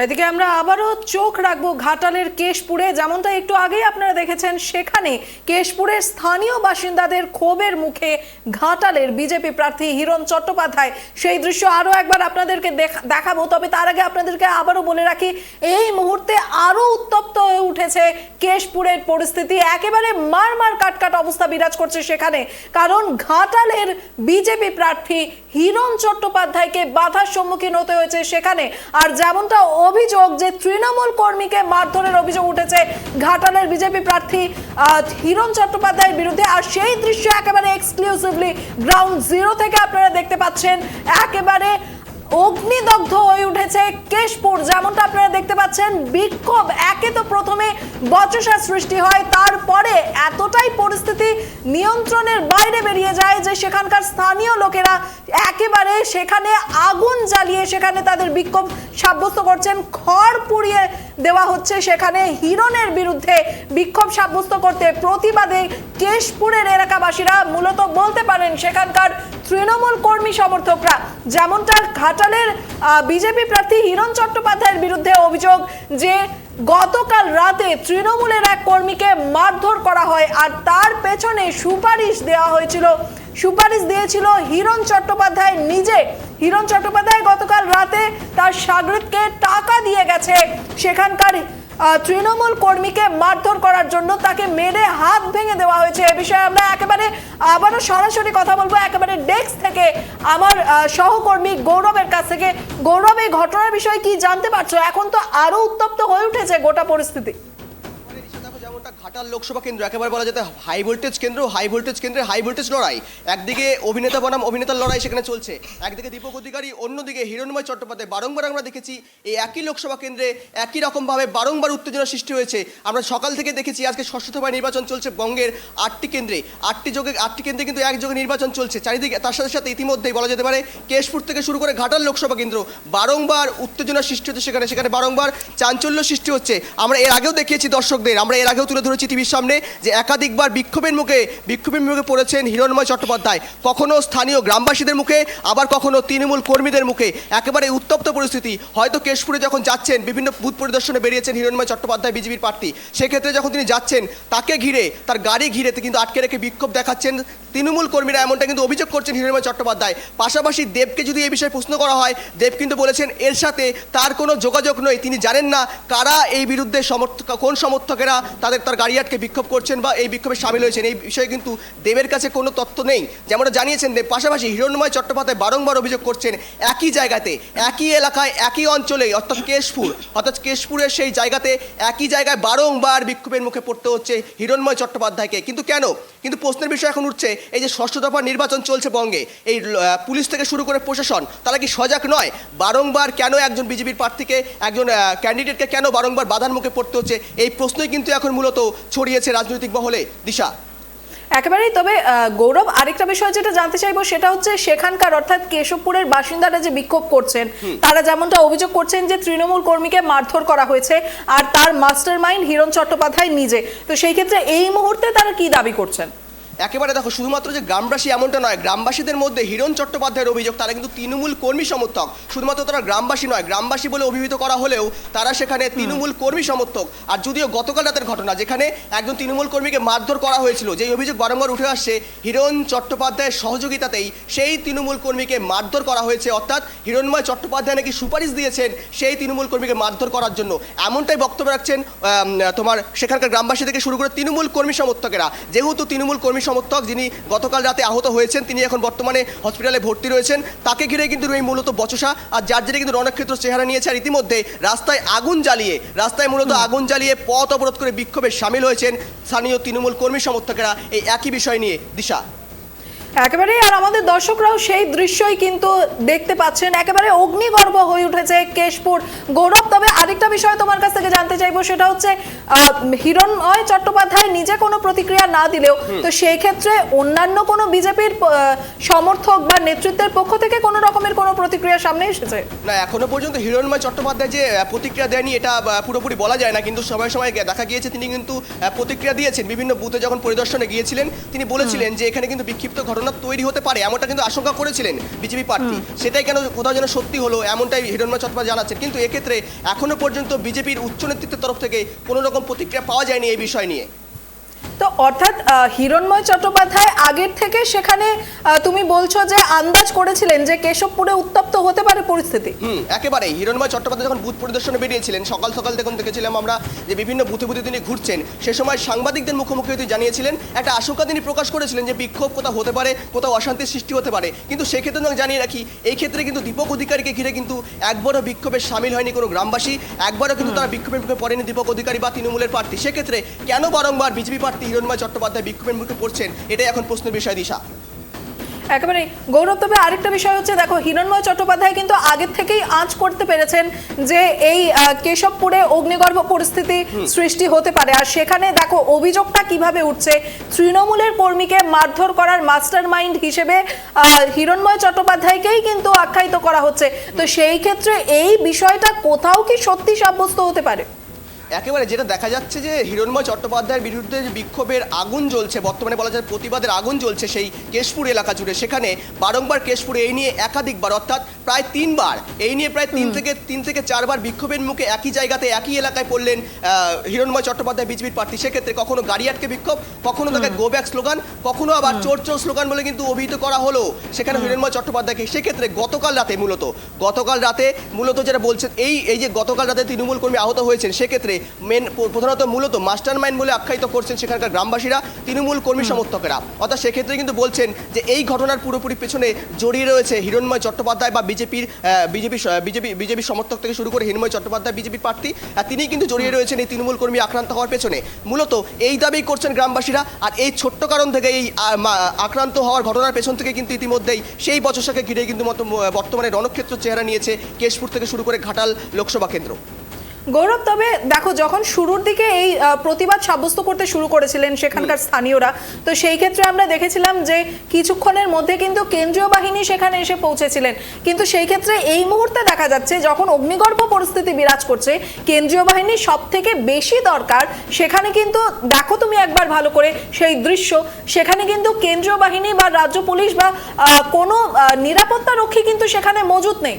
এদিকে আমরা আবারও চোখ রাখব ঘাটালের কেশপুরে। যেমনটা একটু আগেই আপনারা দেখেছেন, সেখানে কেশপুরের স্থানীয় বাসিন্দাদের ক্ষোভের মুখে ঘাটালের বিজেপি প্রার্থী হিরণ চট্টোপাধ্যায়। সেই দৃশ্য আরও একবার আপনাদেরকে দেখ- দেখাবো। তবে তার আগে আপনাদেরকে আবারও বলে রাখি, এই মুহূর্তে আরও উত্তপ্ত হয়ে উঠেছে কেশপুরের পরিস্থিতি। একেবারে মার মার কাটকাট অবস্থা বিরাজ করছে সেখানে। কারণ ঘাটালের বিজেপি প্রার্থী হিরণ চট্টোপাধ্যায়কে বাধার সম্মুখীন হতে হয়েছে সেখানে। আর যেমনটা অভিযোগ যে তৃণমূল কর্মীকে মারধরের অভিযোগ উঠেছে, ঘাটালের বিজেপি প্রার্থী হিরণ চট্টোপাধ্যায়ের বিরুদ্ধে। আর সেই দৃশ্য একেবারে এক্সক্লুসিভলি গ্রাউন্ড জিরো থেকে আপনারা দেখতে পাচ্ছেন। একেবারে অগ্নিদগ্ধ হয়ে উঠেছে কেশপুর, যেমনটা আপনারা দেখতে পাচ্ছেন। বিক্ষোভ একে তো প্রথমে বচসা সৃষ্টি হয়, তারপরে এতটাই পরিস্থিতি নিয়ন্ত্রণের বাইরে বেরিয়ে যায় যে সেখানকার স্থানীয় লোকেরা একেবারে সেখানে আগুন জ্বালিয়ে সেখানে তাদের বিক্ষোভ সাব্যস্ত করছেন। খড় পুড়িয়ে দেওয়া হচ্ছে সেখানে হিরণের বিরুদ্ধে বিক্ষোভ সাব্যস্ত করতে। প্রতিবাদে কেশপুরের এলাকাবাসীরা মূলত বলতে পারেন, সেখানকার তৃণমূল কর্মী সমর্থকরা, যেমনটা ঘাটালের বিজেপি প্রার্থী হিরণ চট্টোপাধ্যায়ের বিরুদ্ধে অভিযোগ যে গতকাল রাতে তৃণমূলের এক কর্মীকে মারধর করা হয় আর তার পেছনে সুপারিশ দেওয়া হয়েছিল। সুপারিশ দিয়েছিল হিরণ চট্টোপাধ্যায় নিজে। হিরণ চট্টোপাধ্যায় গতকাল রাতে তার সাগরিদকে টাকা দিয়ে গেছে। সেখানকার তৃণমূল কর্মীকে মারধর করার জন্য তাকে মেরে হাত ভেঙে দেওয়া হয়েছে। এ বিষয়ে আমরা একেবারে আবারও সরাসরি কথা বলব। একেবারে ডেস্ক থেকে আমার সহকর্মী গৌরবের কাছ থেকে। গৌরব, এই ঘটনার বিষয়ে কি জানতে পারছ? এখন তো আরও উত্তপ্ত হয়ে উঠেছে গোটা পরিস্থিতি। ঘাটাল লোকসভা কেন্দ্র, একেবারে বলা যেতে হাই ভোল্টেজ কেন্দ্র হাই ভোল্টেজ কেন্দ্রে হাই ভোল্টেজ লড়াই। একদিকে অভিনেতা বনাম, অভিনেতার লড়াই সেখানে চলছে। একদিকে দীপক অধিকারী, অন্যদিকে হিরণময় চট্টোপাধ্যায়। বারংবার আমরা দেখেছি এই একই লোকসভা কেন্দ্রে একই রকমভাবে বারংবার উত্তেজনা সৃষ্টি হয়েছে। আমরা সকাল থেকে দেখেছি আজকে ষষ্ঠ দফায় নির্বাচন চলছে বঙ্গের আটটি কেন্দ্রে। আটটি যোগে, আটটি কেন্দ্রে কিন্তু একযোগে নির্বাচন চলছে। চারিদিকে, তার সাথে সাথে ইতিমধ্যেই বলা যেতে পারে কেশপুর থেকে শুরু করে ঘাটাল লোকসভা কেন্দ্র বারংবার উত্তেজনা সৃষ্টি হচ্ছে সেখানে সেখানে বারংবার চাঞ্চল্য সৃষ্টি হচ্ছে। আমরা এর আগেও দেখিয়েছি দর্শকদের, আমরা এর আগেও তুলে ধরেছি টিভির সামনে যে একাধিকবার বিক্ষোভের মুখে বিক্ষোভের মুখে পড়েছেন হিরণময় চট্টোপাধ্যায়। কখনো স্থানীয় গ্রামবাসীদের মুখে, আবার কখনো তৃণমূল কর্মীদের মুখে। একেবারে উত্তপ্ত পরিস্থিতি। হয়তো কেশপুরে যখন যাচ্ছেন, বিভিন্ন বুথ পরিদর্শনে বেরিয়েছেন হিরণময় চট্টোপাধ্যায় বিজেপির প্রার্থী। সেক্ষেত্রে যখন তিনি যাচ্ছেন, তাকে ঘিরে, তার গাড়ি ঘিরে কিন্তু আটকে রেখে বিক্ষোভ দেখাচ্ছেন তৃণমূল কর্মীরা। এমনটা কিন্তু অভিযোগ করছেন হিরণময় চট্টোপাধ্যায়। পাশাপাশি দেবকে যদি এই বিষয়ে প্রশ্ন করা হয়, দেব কিন্তু বলেছেন, এর সাথে তার কোনো যোগাযোগ নয় তিনি জানেন না কারা এই বিরুদ্ধে সমর্থক কোন সমর্থকেরা তাদের, তার গাড়ি আটকে বিক্ষোভ করছেন বা এই বিক্ষোভে সামিল হয়েছেন, এই বিষয়ে কিন্তু দেবের কাছে কোনো তথ্য নেই। যেমনটা জানিয়েছেন দেব, পাশাপাশি হিরণময় চট্টোপাধ্যায় বারংবার অভিযোগ করছেন একই জায়গাতে, একই এলাকায়, একই অঞ্চলে, অর্থাৎ কেশপুর, অর্থাৎ কেশপুরের সেই জায়গাতে একই জায়গায় বারংবার বিক্ষোভের মুখে পড়তে হচ্ছে হিরণময় চট্টোপাধ্যায়কে। কিন্তু কেন? কিন্তু প্রশ্নের বিষয় এখন উঠছে, এই যে ষষ্ঠ দফা নির্বাচন চলছে বঙ্গে, এই পুলিশ থেকে শুরু করে প্রশাসন, তারা কি সজাগ নয়? বারংবার কেন একজন বিজেপির প্রার্থীকে, একজন ক্যান্ডিডেটকে কেন বারংবার বাধার মুখে পড়তে হচ্ছে? এই প্রশ্নই কিন্তু এখন মূলত ছড়িয়েছে রাজনৈতিক মহলে দিশা। একেবারেই তবে গৌরব আরেকটা বিষয় যেটা জানতে চাইব সেটা হচ্ছে সেখানকার অর্থাৎ কেশবপুরের বাসিন্দারা যে বিক্ষোভ করছেন তারা যেমনটা অভিযোগ করছেন যে তৃণমূল কর্মীকে মারধর করা হয়েছে আর তার মাস্টার মাইন্ড হিরণ চট্টোপাধ্যায় নিজে। তো সেই ক্ষেত্রে এই মুহূর্তে তারা কি দাবি করছেন? একেবারে দেখো শুধুমাত্র যে গ্রামবাসী এমনটা নয় গ্রামবাসীদের মধ্যে হিরণ চট্টোপাধ্যায়ের অভিযোগ তারা কিন্তু তৃণমূল কর্মী সমর্থক। শুধুমাত্র তারা গ্রামবাসী নয় গ্রামবাসী বলে অভিহিত করা হলেও তারা সেখানে তৃণমূল কর্মী সমর্থক। আর যদিও গতকাল রাতের ঘটনা যেখানে একজন তৃণমূল কর্মীকে মারধর করা হয়েছিল যেই অভিযোগ বারংবার উঠে আসছে হিরণ চট্টোপাধ্যায়ের সহযোগিতাতেই সেই তৃণমূল কর্মীকে মারধর করা হয়েছে। অর্থাৎ হিরণময় চট্টোপাধ্যায় নাকি সুপারিশ দিয়েছেন সেই তৃণমূল কর্মীকে মারধর করার জন্য। এমনটাই বক্তব্য রাখছেন তোমার সেখানকার গ্রামবাসী থেকে শুরু করে তৃণমূল কর্মী সমর্থকেরা। যেহেতু তৃণমূল কর্মী সমর্থক যিনি গতকাল রাতে আহত হয়েছেন তিনি এখন বর্তমানে হসপিটালে ভর্তি রয়েছেন। তাকে ঘিরে কিন্তু এই মূলত বচসা আর যার জেরে কিন্তু রণক্ষেত্র চেহারা নিয়েছে আর ইতিমধ্যে রাস্তায় আগুন জ্বালিয়ে রাস্তায় মূলত আগুন জ্বালিয়ে পথ অবরোধ করে বিক্ষোভে সামিল হয়েছেন স্থানীয় তৃণমূল কর্মী সমর্থকেরা। এই একই বিষয় নিয়ে দিশা। একেবারে আর আমাদের দর্শকরাও সেই দৃশ্যই কিন্তু দেখতে পাচ্ছেন। একেবারে অগ্নিগর্ভ হয়ে উঠেছে কেশপুর গৌরব। তবে আরেকটা বিষয় তোমার কাছ থেকে জানতে চাইব সেটা হচ্ছে আহ, হিরণময় চট্টোপাধ্যায় নিজে কোনো প্রতিক্রিয়া না দিলেও তো সেই ক্ষেত্রে অন্যান্য কোনো বিজেপির সমর্থক বা নেতৃত্বের পক্ষ থেকে কোনো রকমের কোনো প্রতিক্রিয়া সামনে এসেছে? না এখনও পর্যন্ত হিরণময় চট্টোপাধ্যায় যে প্রতিক্রিয়া দেয়নি এটা পুরোপুরি বলা যায় না। কিন্তু সময় সময় দেখা গিয়েছে তিনি কিন্তু প্রতিক্রিয়া দিয়েছেন। বিভিন্ন বুথে যখন পরিদর্শনে গিয়েছিলেন তিনি বলেছিলেন যে এখানে কিন্তু বিক্ষিপ্ত ঘটনা ঘটনা তৈরি হতে পারে এমনটা কিন্তু আশঙ্কা করেছিলেন বিজেপি প্রার্থী। সেটাই কেন কোথাও যেন সত্যি হলো এমনটাই হিরণ্য চট্টোপাধ্যায় জানাচ্ছেন। কিন্তু এক্ষেত্রে এখনও পর্যন্ত বিজেপির উচ্চ নেতৃত্বের তরফ থেকে কোনো রকম প্রতিক্রিয়া পাওয়া যায়নি এই বিষয় নিয়ে। তো অর্থাৎ হিরণময় চট্টোপাধ্যায় আগের থেকে সেখানে তুমি বলছো যে আন্দাজ করেছিলেন যে কেশবপুরে উত্তপ্ত হতে পারে পরিস্থিতি। হুম, একেবারেই। হিরণময় চট্টোপাধ্যায় যখন বুথ পরিদর্শনে বেরিয়েছিলেন, সকাল সকাল দেখুন দেখেছিলাম আমরা যে বিভিন্ন বুথে বুথে তিনি ঘুরছেন, সে সময় সাংবাদিকদের মুখোমুখি তিনি জানিয়েছিলেন, একটা আশঙ্কা তিনি প্রকাশ করেছিলেন যে বিক্ষোভ কোথাও হতে পারে, কোথাও অশান্তির সৃষ্টি হতে পারে। কিন্তু সেক্ষেত্রে আমি জানিয়ে রাখি, এই ক্ষেত্রে কিন্তু দীপক অধিকারীকে ঘিরে কিন্তু একবারও বিক্ষোভে সামিল হয়নি কোনো গ্রামবাসী, একবারও কিন্তু তারা বিক্ষোভের মুখে পড়েনি দীপক অধিকারী বা তৃণমূলের প্রার্থী। সেক্ষেত্রে কেন বারংবার বিজেপি প্রার্থী হিরণময় চট্টোপাধ্যায় বিক্ষোভের মুখে পড়ছেন এটাই এখন প্রশ্নের বিষয় দিশা। একেবারে গৌরব তবে আরেকটা বিষয় হচ্ছে দেখো হিরণময় চট্টোপাধ্যায় কিন্তু আগের থেকেই আঁচ করতে পেরেছেন যে এই কেশবপুরে অগ্নিগর্ভ পরিস্থিতি সৃষ্টি হতে পারে। আর সেখানে দেখো অভিযোগটা কীভাবে উঠছে তৃণমূলের কর্মীকে মারধর করার মাস্টার মাইন্ড হিসেবে আহ, হিরণময় চট্টোপাধ্যায়কেই কিন্তু আখ্যায়িত করা হচ্ছে। তো সেই ক্ষেত্রে এই বিষয়টা কোথাও কি সত্যি সাব্যস্ত হতে পারে? একেবারে যেটা দেখা যাচ্ছে যে হিরণময় চট্টোপাধ্যায়ের বিরুদ্ধে যে বিক্ষোভের আগুন জ্বলছে বর্তমানে বলা যায় প্রতিবাদের আগুন জ্বলছে সেই কেশপুর এলাকা জুড়ে। সেখানে বারংবার কেশপুরে এই নিয়ে একাধিকবার অর্থাৎ প্রায় তিনবার এই নিয়ে প্রায় তিন থেকে তিন থেকে চারবার বিক্ষোভের মুখে একই জায়গাতে একই এলাকায় পড়লেন হিরণময় চট্টোপাধ্যায় বিজেপির প্রার্থী। সেক্ষেত্রে কখনো গাড়ি আটকে বিক্ষোভ কখনো তাকে গো ব্যাক স্লোগান কখনো আবার চোর চোর স্লোগান বলে কিন্তু অভিহিত করা হলো। সেখানে হিরণময় চট্টোপাধ্যায়কে সেক্ষেত্রে গতকাল রাতে মূলত গতকাল রাতে মূলত যেটা বলছেন এই এই যে গতকাল রাতে তৃণমূল কর্মী আহত হয়েছেন সেক্ষেত্রে মেন প্রধানত মূলত মাস্টার মাইন্ড বলে আখ্যায়িত করছেন সেখানকার গ্রামবাসীরা তৃণমূল কর্মী সমর্থকেরা। অর্থাৎ সেক্ষেত্রে কিন্তু বলছেন যে এই ঘটনার পুরোপুরি পেছনে জড়িয়ে রয়েছে হিরণময় চট্টোপাধ্যায় বা বিজেপির বিজেপি বিজেপি বিজেপি সমর্থক থেকে শুরু করে হিরণময় চট্টোপাধ্যায় বিজেপি প্রার্থী আর তিনিই কিন্তু জড়িয়ে রয়েছেন এই তৃণমূল কর্মী আক্রান্ত হওয়ার পেছনে। মূলত এই দাবি করছেন গ্রামবাসীরা আর এই ছোট্ট কারণ থেকে এই আক্রান্ত হওয়ার ঘটনার পেছন থেকে কিন্তু ইতিমধ্যেই সেই বছর বচসাকে ঘিরে কিন্তু মতো বর্তমানে রণক্ষেত্র চেহারা নিয়েছে কেশপুর থেকে শুরু করে ঘাটাল লোকসভা কেন্দ্র। গৌরব তবে দেখো যখন শুরুর দিকে এই প্রতিবাদ সাব্যস্ত করতে শুরু করেছিলেন সেখানকার স্থানীয়রা তো সেই ক্ষেত্রে আমরা দেখেছিলাম যে কিছুক্ষণের মধ্যে কিন্তু কেন্দ্রীয় বাহিনী সেখানে এসে পৌঁছেছিলেন। কিন্তু সেই ক্ষেত্রে এই মুহূর্তে দেখা যাচ্ছে যখন অগ্নিগর্ভ পরিস্থিতি বিরাজ করছে কেন্দ্রীয় বাহিনী সব থেকে বেশি দরকার সেখানে কিন্তু দেখো তুমি একবার ভালো করে সেই দৃশ্য সেখানে কিন্তু কেন্দ্রীয় বাহিনী বা রাজ্য পুলিশ বা কোনো নিরাপত্তা রক্ষী কিন্তু সেখানে মজুত নেই।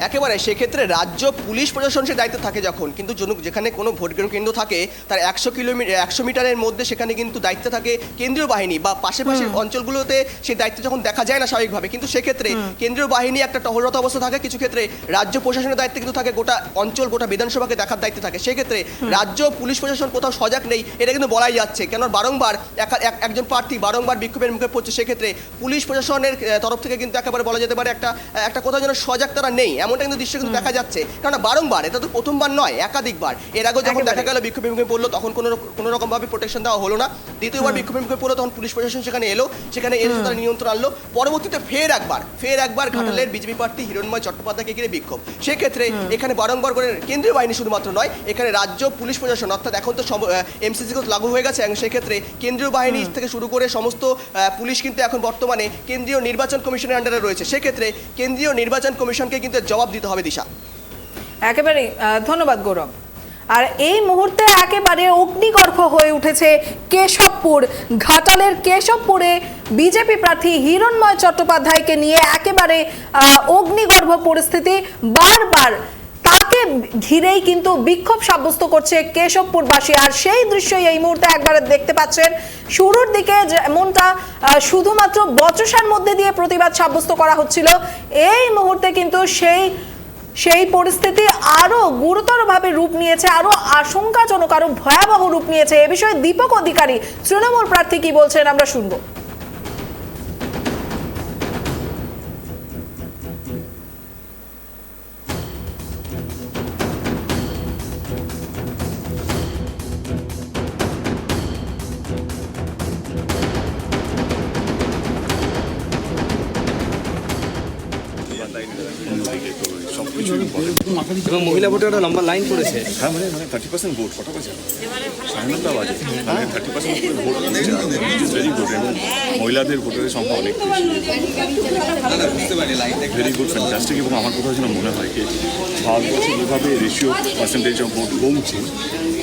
একেবারে সেক্ষেত্রে রাজ্য পুলিশ প্রশাসন সে দায়িত্বে থাকে যখন কিন্তু যেখানে কোনো ভোট গ্রহণ কেন্দ্র থাকে তার একশো কিলোমিটার একশো মিটারের মধ্যে সেখানে কিন্তু দায়িত্ব থাকে কেন্দ্রীয় বাহিনী বা পাশাপাশির অঞ্চলগুলোতে সেই দায়িত্ব যখন দেখা যায় না স্বাভাবিকভাবে কিন্তু সেক্ষেত্রে কেন্দ্রীয় বাহিনী একটা টহলরত অবস্থা থাকে কিছু ক্ষেত্রে রাজ্য প্রশাসনের দায়িত্ব কিন্তু থাকে গোটা অঞ্চল গোটা বিধানসভাকে দেখার দায়িত্ব থাকে। সেক্ষেত্রে রাজ্য পুলিশ প্রশাসন কোথাও সজাগ নেই এটা কিন্তু বলাই যাচ্ছে কেন বারংবার একা- এক- একজন প্রার্থী বারংবার বিক্ষোভের মুখে পড়ছে সেক্ষেত্রে পুলিশ প্রশাসনের তরফ থেকে কিন্তু একেবারে বলা যেতে পারে একটা একটা কোথাও যেন সজাগ তারা নেই। এমনটা কিন্তু দৃশ্য কিন্তু দেখা যাচ্ছে। কারণ বারংবার এটা তো প্রথমবার নয় একাধিকবার। এর আগেও যখন দেখা গেল বিক্ষোভের মুখে পড়ল তখন কোনো কোনো রকমভাবে প্রোটেকশন দেওয়া হলো না। দ্বিতীয়বার বিক্ষোভের মুখে পড়ল তখন পুলিশ প্রশাসন সেখানে এলো সেখানে এসে তারা নিয়ন্ত্রণ আনলো। পরবর্তীতে ফের একবার ফের একবার ঘাটালের বিজেপি প্রার্থী হিরণময় চট্টোপাধ্যায়কে ঘিরে বিক্ষোভ। সেক্ষেত্রে এখানে বারংবার করে কেন্দ্রীয় বাহিনী শুধুমাত্র নয় এখানে রাজ্য পুলিশ প্রশাসন অর্থাৎ এখন তো এমসিসি লাগু হয়ে গেছে এবং সেক্ষেত্রে কেন্দ্রীয় বাহিনী থেকে শুরু করে সমস্ত পুলিশ কিন্তু এখন বর্তমানে কেন্দ্রীয় নির্বাচন কমিশনের আন্ডারে রয়েছে। সেক্ষেত্রে কেন্দ্রীয় নির্বাচন কমিশনকে কিন্তু জবাব দিতে হবে দিশা। একেবারে ধন্যবাদ গৌরব। আর এই মুহূর্তে একেবারে অগ্নিগর্ভ হয়ে উঠেছে কেশবপুর, ঘাটালের কেশবপুরে বিজেপি প্রার্থী হিরণময় চট্টোপাধ্যায়কে নিয়ে একেবারে অগ্নিগর্ভ পরিস্থিতি বারবার তাকে ঘিরেই কিন্তু বিক্ষোভ সাব্যস্ত করছে কেশবপুরবাসী। আর সেই দৃশ্যই এই মুহূর্তে একবার দেখতে পাচ্ছেন। শুরুর দিকে যেমনটা শুধুমাত্র বচসার মধ্যে দিয়ে প্রতিবাদ সাব্যস্ত করা হচ্ছিল, এই মুহূর্তে কিন্তু সেই সেই পরিস্থিতি আরও গুরুতরভাবে রূপ নিয়েছে আরও আশঙ্কাজনক আরও ভয়াবহ রূপ নিয়েছে। এ বিষয়ে দীপক অধিকারী, তৃণমূল প্রার্থী কি বলছেন আমরা শুনব। এবং মহিলা ভোটে একটা লম্বা লাইন পড়েছে। হ্যাঁ মানে মানে থার্টি পার্সেন্ট ভোট কটা বাজে। সাড়ে এবং মহিলাদের ভোটারের সংখ্যা অনেক ভেরি গুড ফ্যান্টাস্টিক এবং আমার কোথাও যেন মনে হয় কি ভারতবর্ষে যেভাবে রেশিও পার্সেন্টেজ অফ ভোট কমছে,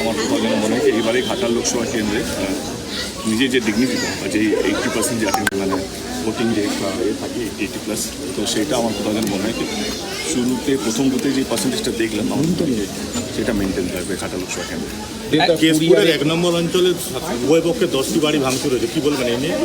আমার কোথাও যেন মনে হয় এবারে ঘাটাল লোকসভা কেন্দ্রে নিজের যে ডিগনিটি বা যে এইটটি পার্সেন্ট যে মানে ভোটিং যে বা এ থাকে এইটি প্লাস তো সেটা আমার কোথাও যেন মনে হয় শুরুতে প্রথম বুথে যে পার্সেন্টেজটা দেখলাম আমার সেটা মেনটেন থাকবে খাটা লোকসভা কেন্দ্রে কেশপুরের এক নম্বর অঞ্চলে উভয় পক্ষে দশটি বাড়ি ভাঙচুর হয়েছে কী বলবেন এই নিয়ে?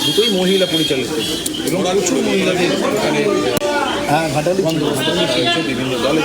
দুটোই মহিলা পরিচালিত। এবং প্রচুর মহিলাদের হ্যাঁ ঘাটালি বিভিন্ন দলের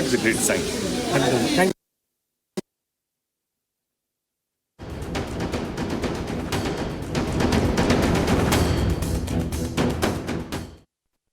এটা তো ডেফিনেটলি গ্রেট সাইন